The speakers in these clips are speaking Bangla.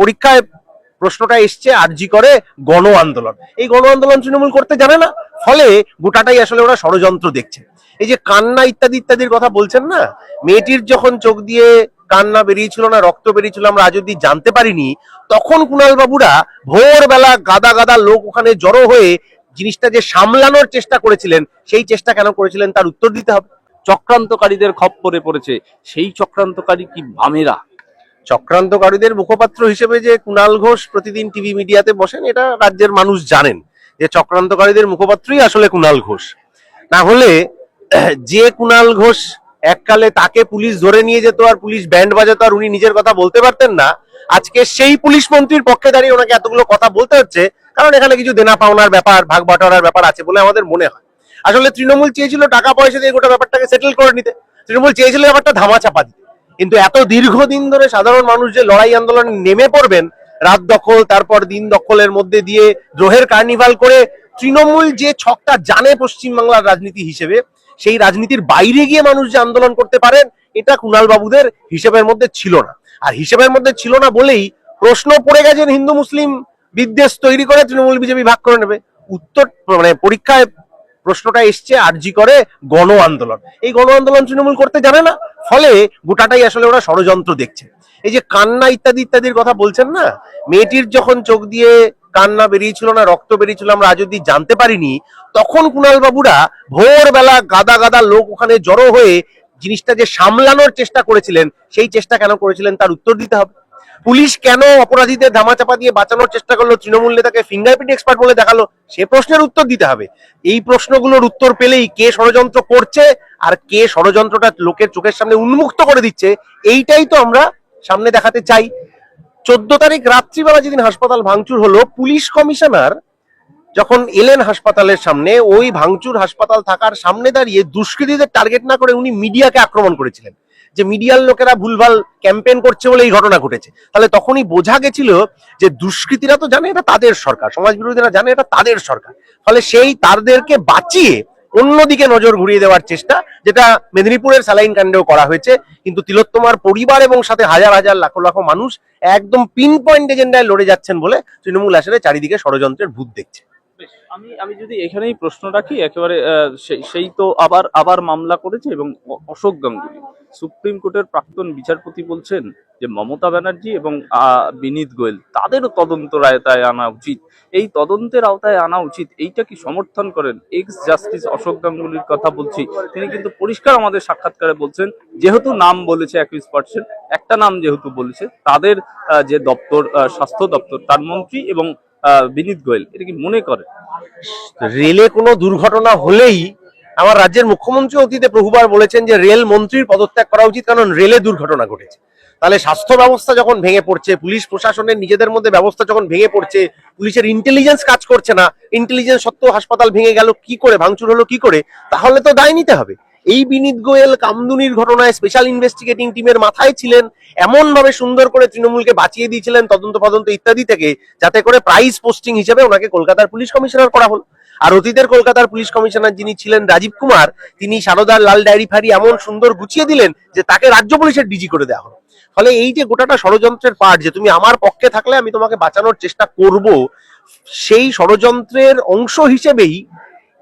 পরীক্ষায় প্রশ্নটা এসছে, আরজি করে গণ আন্দোলন এই গণ আন্দোলন তৃণমূল করতে জানে না, ফলে গোটাটাই আসলে ওরা ষড়যন্ত্র দেখছে। এই যে কান্না ইত্যাদি ইত্যাদির কথা বলছেন না? মেয়েটির যখন চোখ দিয়ে কান্না বেরিয়েছিল না, রক্ত বেরিয়েছিল, আমরা আজ অব্দি জানতে পারিনি, তখন কুণাল বাবুরা ভোরবেলা গাদা গাদা লোক ওখানে জড়ো হয়ে জিনিসটা যে সামলানোর চেষ্টা করেছিলেন, সেই চেষ্টা কেন করেছিলেন তার উত্তর দিতে হবে। চক্রান্তকারীদের খপ্পরে পড়েছে। সেই চক্রান্তকারী কি বামেরা? চক্রান্তকারীদের মুখপাত্র হিসেবে যে কুণাল ঘোষ প্রতিদিন টিভি মিডিয়াতে বসেন, এটা রাজ্যের মানুষ জানেন যে চক্রান্তকারীদের মুখপাত্রই আসলে কুণাল ঘোষ। না হলে যে কুণাল ঘোষ এককালে তাকে পুলিশ ধরে নিয়ে যেত আর পুলিশ ব্যান্ড বাজাতো আর উনি নিজের কথা বলতে পারতেন না, আজকে সেই পুলিশ মন্ত্রীর পক্ষে দাঁড়িয়ে ওনাকে এতগুলো কথা বলতে হচ্ছে, কারণ এখানে কিছু দেনা পাওনার ব্যাপার, ভাগ বাটোয়ারার ব্যাপার আছে বলে আমাদের মনে হয়। আসলে তৃণমূল চেয়েছিল টাকা পয়সা দিয়ে গোটা ব্যাপারটাকে সেটেল করে নিতে। তৃণমূল চেয়েছিল ব্যাপারটা ধামা চাপা দিতে। কিন্তু এত দীর্ঘদিন ধরে সাধারণ মানুষ যে লড়াই আন্দোলনে নেমে পড়বেন, রাত দখল, তারপর দিন দখলের মধ্যে দিয়ে দ্রোহের কার্নিভাল করে তৃণমূল যে ছকটা জানে পশ্চিমবাংলার রাজনীতি হিসেবে, সেই রাজনীতির বাইরে গিয়ে মানুষ যে আন্দোলন করতে পারেন, এটা কুণাল বাবুদের হিসেবের মধ্যে ছিল না। আর হিসেবের মধ্যে ছিল না বলেই প্রশ্ন পড়ে গেছেন হিন্দু মুসলিম বিদ্বেষ তৈরি করে তৃণমূল বিজেপি ভাগ করে নেবে। উত্তর মানে পরীক্ষায় প্রশ্নটা এসছে আরজি করে গণ আন্দোলন। এই গণ আন্দোলন তৃণমূল করতে জানে না, ফলে গোটাটাই আসলে ওরা ষড়যন্ত্র দেখছে। এই যে কান্না ইত্যাদি ইত্যাদির কথা বলছেন না, মেয়েটির যখন চোখ দিয়ে কান্না বেরিয়েছিল না, রক্ত বেরিয়েছিল, আমরা আজ জানতে পারিনি, তখন কুণাল বাবুরা ভোরবেলা গাদা গাদা লোক ওখানে জড়ো হয়ে জিনিসটা যে সামলানোর চেষ্টা করেছিলেন, সেই চেষ্টা কেন করেছিলেন তার উত্তর দিতে হবে। পুলিশ কেন অপরাধীদের ধামাচাপা দিয়ে বাঁচানোর চেষ্টা করল? তৃণমূল নেতাকে ফিঙ্গারপ্রিন্ট এক্সপার্ট বলে দেখাল। সে প্রশ্নের উত্তর দিতে হবে। এই প্রশ্নগুলোর উত্তর পেলেই কে ষড়যন্ত্র করছে আর কে ষড়যন্ত্রটা লোকের চোখের সামনে উন্মুক্ত করে দিচ্ছে, এইটাই তো আমরা সামনে দেখাতে চাই। চোদ্দ তারিখ রাত্রিবেলা যেদিন হাসপাতাল ভাঙচুর হলো, পুলিশ কমিশনার যখন এলেন হাসপাতালের সামনে, ওই ভাঙচুর হাসপাতাল থাকার সামনে দাঁড়িয়ে দুষ্কৃতীদের টার্গেট না করে উনি মিডিয়াকে আক্রমণ করেছিলেন। যে মিডিয়ার লোকেরা ভুলভাল ক্যাম্পেইন করছে বলে এই ঘটনা ঘটেছে। তাহলে তখনই বোঝা গেছিল যে দুষ্কৃতীরা তো জানে এটা তাদের সরকার সমাজ বিরোধীরা জানে এটা তাদের সরকার। ফলে সেই তাদেরকে বাঁচিয়ে অন্যদিকে নজর ঘুরিয়ে দেওয়ার চেষ্টা, যেটা মেদিনীপুরের স্যালাইন কাণ্ডেও করা হয়েছে। কিন্তু তিলোত্তমার পরিবার এবং সাথে হাজার হাজার লাখো লাখো মানুষ একদম পিন পয়েন্ট এজেন্ডায় লড়ে যাচ্ছেন বলে তৃণমূল আসলে চারিদিকে ষড়যন্ত্রের ভূত দেখছে। আমি আমি যদি এখানেই প্রশ্ন রাখি, একেবারে সেই- তো আবার আবার মামলা করেছে এবং অশোক গাঙ্গুলি। সুপ্রিম কোর্টের প্রাক্তন বিচারপতি বলছেন যে মমতা ব্যানার্জি এবং বিনীত গোয়েল তাদেরও তদন্ত আয়তায় আনা উচিত। এই তদন্তের আওতায় আনা উচিত। এইটা কি সমর্থন করেন? এক্স জাস্টিস অশোক গাঙ্গুলির কথা বলছি। তিনি কিন্তু পরিষ্কার আমাদের সাক্ষাৎকারে বলছেন, যেহেতু নাম বলেছে একুশ পার্সেন্ট, একটা নাম যেহেতু বলেছে, তাদের যে দপ্তর স্বাস্থ্য দপ্তর, তার মন্ত্রী এবং বিনীত গোয়েল, এটা কি মনে করেন? রেলে কোনো দুর্ঘটনা হলেই আমার রাজ্যের মুখ্যমন্ত্রী অতীতে প্রভুবার বলেছেন যে রেল মন্ত্রীর পদত্যাগ করা উচিত, কারণ রেলে দুর্ঘটনা ঘটেছে। তাহলে স্বাস্থ্য ব্যবস্থা যখন ভেঙে পড়ছে, পুলিশ প্রশাসনের নিজেদের মধ্যে ব্যবস্থা যখন ভেঙে পড়ছে, পুলিশের ইন্টেলিজেন্স কাজ করছে না ইন্টেলিজেন্স সত্ত্বেও হাসপাতাল ভেঙে গেল, কি করে, ভাঙচুর হলো কি করে, তাহলে তো দায় নিতে হবে। এই বিনীত গোয়েল কামদুনির ঘটনায় স্পেশাল ইনভেস্টিগেটিং টিমের মাথায় ছিলেন এমন ভাবে সুন্দর করে তৃণমূলকে বাঁচিয়ে দিয়েছিলেন তদন্ত ফদন্ত ইত্যাদি থেকে, যাতে করে প্রাইজ পোস্টিং হিসেবে ওনাকে কলকাতার পুলিশ কমিশনার করা হলো। আর অতীতের কলকাতার পুলিশ কমিশনার যিনি ছিলেন রাজীব কুমার, তিনি সারদার লাল ডায়েরি ফারি এমন সুন্দর গুছিয়ে দিলেন যে তাকে রাজ্য পুলিশের ডিজি করে দেওয়া হলো। ফলে এই যে গোটাটা ষড়যন্ত্রের পার্ট যে তুমি আমার পক্ষে থাকলে আমি তোমাকে বাঁচানোর চেষ্টা করব, সেই ষড়যন্ত্রের অংশ হিসেবেই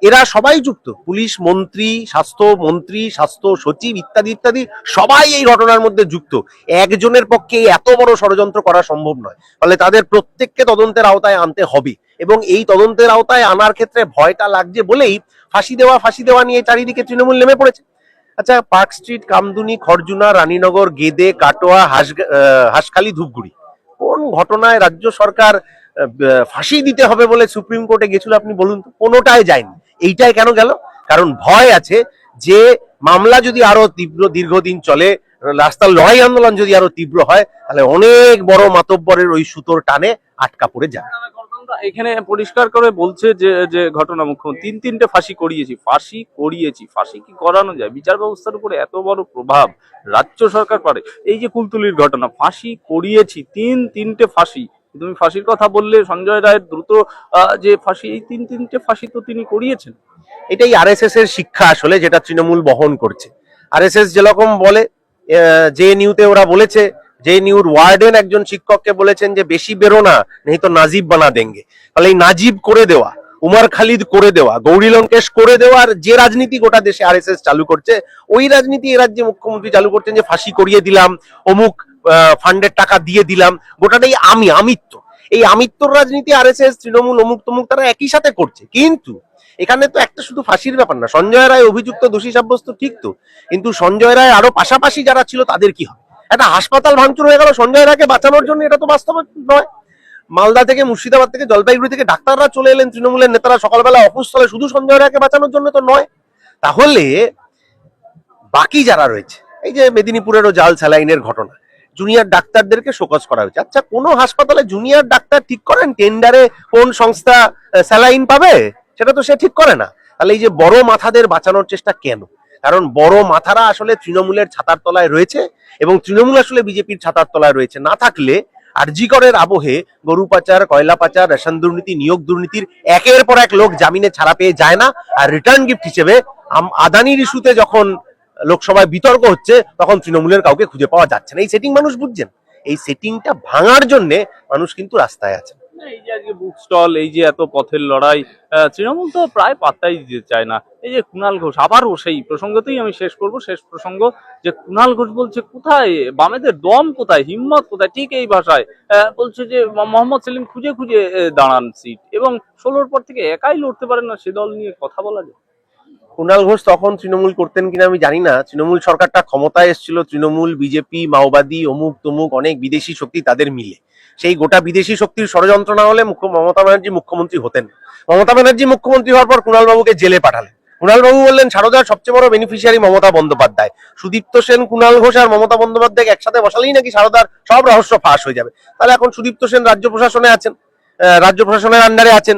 এরা সবাই যুক্ত। পুলিশ, মন্ত্রী, স্বাস্থ্য মন্ত্রী, স্বাস্থ্য সচিব ইত্যাদি ইত্যাদি, সবাই এই ঘটনার মধ্যে যুক্ত। একজনের পক্ষে এত বড় ষড়যন্ত্র করা সম্ভব নয়। ফলে তাদের প্রত্যেককে তদন্তের আওতায় আনতে হবে এবং এই তদন্তের আওতায় আনার ক্ষেত্রে ভয়টা লাগছে বলেই ফাঁসি দেওয়া ফাঁসি দেওয়া নিয়ে চারিদিকে তৃণমূল নেমে পড়েছে। আচ্ছা পার্ক স্ট্রিট, কামদুনি, খরজুনা, রানীনগর, গেদে, কাটোয়া হাঁস হাঁসখালি, ধূপগুড়ি। কোন ঘটনায় রাজ্য সরকার ফাঁসি দিতে হবে বলে সুপ্রিম কোর্টে গেছিল আপনি বলুন কোনোটায় যায়নি। এইটাই কেন গেল? কারণ ভয় আছে যে মামলা যদি আরও তীব্র দীর্ঘদিন চলে, রাস্তার লড়াই আন্দোলন যদি আরও তীব্র হয়, তাহলে অনেক বড় মাতব্বরের ওই সুতোর টানে আটকা পড়ে যায়। এখানে পরিষ্কার করে বলছে যে যে ঘটনা মুখ্যমন্ত্রী। তিন তিনটে ফাঁসি করিয়েছি ফাঁসি করিয়েছি। ফাঁসি কি করানো যায়? বিচার ব্যবস্থার উপরে এত বড় প্রভাব রাজ্য সরকার পারে। এই যে কুলতুলির ঘটনা, ফাঁসি করিয়েছি, তিন তিনটে ফাঁসি তুমি ফাঁসির কথা বললে, সঞ্জয় রায়ের দ্রুত যে ফাঁসি, এই তিন, তিনটে ফাঁসি তো তিনি করিয়েছেন। এটাই আরএসএস এর শিক্ষা আসলে, যেটা তৃণমূল বহন করছে। আরএসএস যেরকম বলে যে নিউতে ওরা বলেছে, যে নিউর ওয়ার্ডেন একজন শিক্ষককে বলেছেন যে, বেশি বেরো না, নেই তো নাজিব বানা দেঙ্গে। তাহলে এই নাজিব করে দেওয়া, উমার খালিদ করে দেওয়া, গৌরী লঙ্কেশ করে দেওয়ার যে রাজনীতি গোটা দেশে আরএসএস চালু করছে, ওই রাজনীতি এ রাজ্যে মুখ্যমন্ত্রী চালু করছেন যে, ফাঁসি করিয়ে দিলাম, অমুক ফান্ডের টাকা দিয়ে দিলাম। গোটাটাই আমি, আমিত্ব। এই আমিত্বর রাজনীতি আর এস এস তৃণমূল, অমুক তমুক, তারা একই সাথে করছে। কিন্তু এখানে তো একটা শুধু ফাঁসির ব্যাপার না, সঞ্জয় রায় অভিযুক্ত দোষী সাব্যস্ত ঠিক তো। কিন্তু সঞ্জয় রায় আরও পাশাপাশি যারা ছিল, তাদের কি হবে? একটা হাসপাতাল ভাঙচুর হয়ে গেল সঞ্জয় রায়কে বাঁচানোর জন্য, এটা তো বাস্তব নয়। মালদা থেকে, মুর্শিদাবাদ থেকে, জলপাইগুড়ি থেকে ডাক্তাররা চলে এলেন, তৃণমূলের নেতারা সকালবেলা অফুস্থলে শুধু সঞ্জয় রায়কে বাঁচানোর জন্য তো নয়। তাহলে বাকি যারা রয়েছে, এই যে মেদিনীপুরেরও জাল স্যালাইনের ঘটনা জুনিয়র ডাক্তারদেরকে শোকজ করা হয়েছে। আচ্ছা কোনো হাসপাতালে জুনিয়র ডাক্তার ঠিক করেন? টেন্ডারে কোন সংস্থা স্যালাইন পাবে? সেটা তো সে ঠিক করে না। তাহলে এই যে বড় মাথাদের বাঁচানোর চেষ্টা কেন? কারণ বড় মাথারা আসলে তৃণমূলের ছাতার তলায় রয়েছে এবং তৃণমূল আসলে বিজেপির ছাতার তলায় রয়েছে। না থাকলে আরজিকরের আবহে গরু পাচার, কয়লা পাচার, রেশন দুর্নীতি, নিয়োগ দুর্নীতির একের পর এক লোক জামিনে ছাড়া পেয়ে যায় না। আর রিটার্ন গিফট হিসেবে আদানির ইস্যুতে যখন লোকসভায় বিতর্ক হচ্ছে, তখন তৃণমূলের কাউকে খুঁজে পাওয়া যাচ্ছে না। এই সেটিং মানুষ বুঝছেন। এই সেটিংটা ভাঙার জন্য মানুষ কিন্তু রাস্তায় আছে। এই যে আজকে বুক স্টল এই যে এত পথের লড়াই তৃণমূল তো প্রায় পাত্তাই দিতে চায় না। এই যে কুণাল ঘোষ আবারও সেই প্রসঙ্গতেই আমি শেষ করব। শেষ প্রসঙ্গ, যে কুণাল ঘোষ বলছে, কোথায়? বামেদের দম কোথায়? হিম্মত কোথায়? ঠিক এই ভাষায় বলছে যে মোহাম্মদ সেলিম খুঁজে খুঁজে দাঁড়ান সিট এবং ষোলোর পর থেকে একাই লড়তে পারেন না, সে দল নিয়ে কথা বলা যায়। কুণাল ঘোষ তখন তৃণমূল করতেন কিনা আমি জানি না। তৃণমূল সরকারটা ক্ষমতায় এসেছিল, তৃণমূল, বিজেপি, মাওবাদী, অমুক তমুক, অনেক বিদেশি শক্তি তাদের মিলে। সেই গোটা বিদেশি শক্তির ষড়যন্ত্র না হলে মুখ্য, মমতা ব্যানার্জি মুখ্যমন্ত্রী হতেন মমতা ব্যানার্জি মুখ্যমন্ত্রী হওয়ার পর কুণাল বাবুকে জেলে পাঠালেন। কুণাল বাবু বললেন সারদার সবচেয়ে বড় বেনিফিশিয়ারি মমতা বন্দ্যোপাধ্যায়। সুদীপ্ত সেন, কুণাল ঘোষ আর মমতা বন্দ্যোপাধ্যায় একসাথে বসালেই নাকি সারদার সব রহস্য ফাঁস হয়ে যাবে। তাহলে এখন সুদীপ্ত সেন রাজ্য প্রশাসনে আছেন রাজ্য প্রশাসনের আন্ডারে আছেন।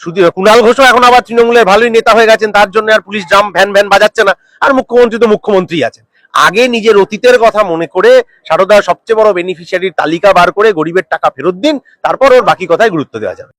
শুধু কুণাল ঘোষও এখন আবার তৃণমূলের ভালোই নেতা হয়ে গেছেন, তার জন্য আর পুলিশ জাম, ভ্যান ভ্যান বাজাচ্ছে না। আর মুখ্যমন্ত্রী তো মুখ্যমন্ত্রী আছেন। আগে নিজের অতীতের কথা মনে করে সারদার সবচেয়ে বড় বেনিফিশিয়ারির তালিকা বার করে গরিবের টাকা ফেরত দিন, তারপর ওর বাকি কথায় গুরুত্ব দেওয়া যাবে।